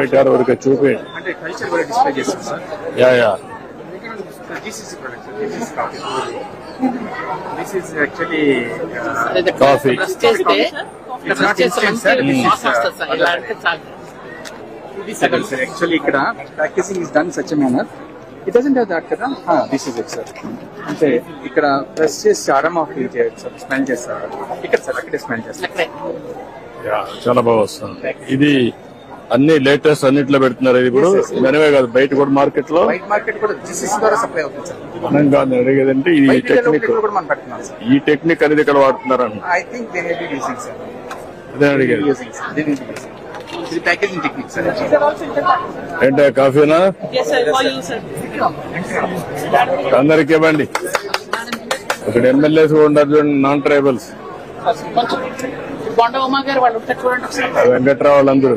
పెట్టారు ఊరికే చూపి అంటే కల్చర్ కూడా డిస్ప్లే చేస్తాం sir yeah yeah This is, uh, ఇలా అంటే యాక్చువల్లీ ఇక్కడ packaging is done such manner it doesn't have that కదా? దిస్ ఇస్ ఇట్ సార్ అంటే ఇక్కడ ప్రెస్ చేసి అరమా ఫీల్ చేయొచ్చు సార్ స్మెల్ చేస్తారు. ఇక్కడ సార్ అక్కడే స్మెల్ చేస్తారు. అక్కడే. యా చాలా బాగా వస్తుంది. ఇది అన్ని లేటెస్ట్ అన్నిట్లో పెడుతున్నారు ఇది. మనమే కాదు బయట కూడా మార్కెట్లో వైట్ మార్కెట్ కూడా జిసిసి ద్వారా సప్లై అవుతుంది సార్ మనం కాదు అడిగేదంటే ఈ టెక్నిక్ ఈ టెక్నిక్ అనేది ఇక్కడ వాడుతున్నారు అదే అడిగేది ఏంటో కాఫీనా. అందరికి ఇవ్వండి ఇక్కడ ఎమ్మెల్యేస్ కూడా ఉన్నారు చూడండి నాన్ ట్రైబల్స్ వెంకట్రావు వాళ్ళందరూ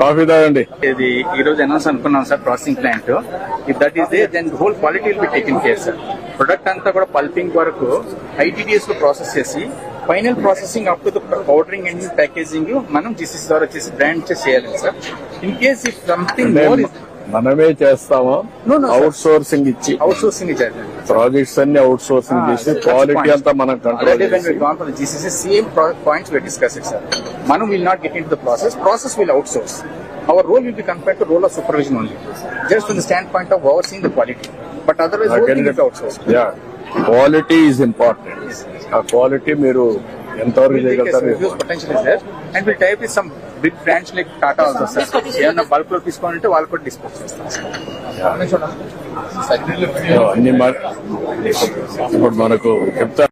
కాఫీ తాగండి. ఇది ఈ రోజు అనౌన్స్ అనుకున్నాం sir processing plant if that is they then whole quality will be taken care sir product అంతా కూడా పల్పింగ్ వరకు ఐటీడీఎస్లో ప్రాసెస్ చేసి final processing up to the powdering and packaging మనం జీసీసీ ద్వారా వచ్చేసి బ్రాండ్ చేయాలి sir in case if something more మనమే చేస్తాము. అవుట్ సోర్సింగ్ ఇచ్చి అవుట్ సోర్సింగ్ చేయాలి ప్రాజెక్ట్స్ అన్ని అవుట్ సోర్సింగ్ చేసి క్వాలిటీ అంతా మనం control same pro- points we discussed, sir. Manu will not get into the process. Process will outsource. Our role will be confined to role of supervision only, just from the standpoint of overseeing the quality. But otherwise, whole thing is outsourced. Yeah quality is important ఆ quality మీరు ఎంతవరకు చేయగలుగుతారు big branch like Tata sir ఏమన్నా బల్క్లో తీసుకోవాలంటే వాళ్ళు కూడా discuss అన్ని మనకు చెప్తా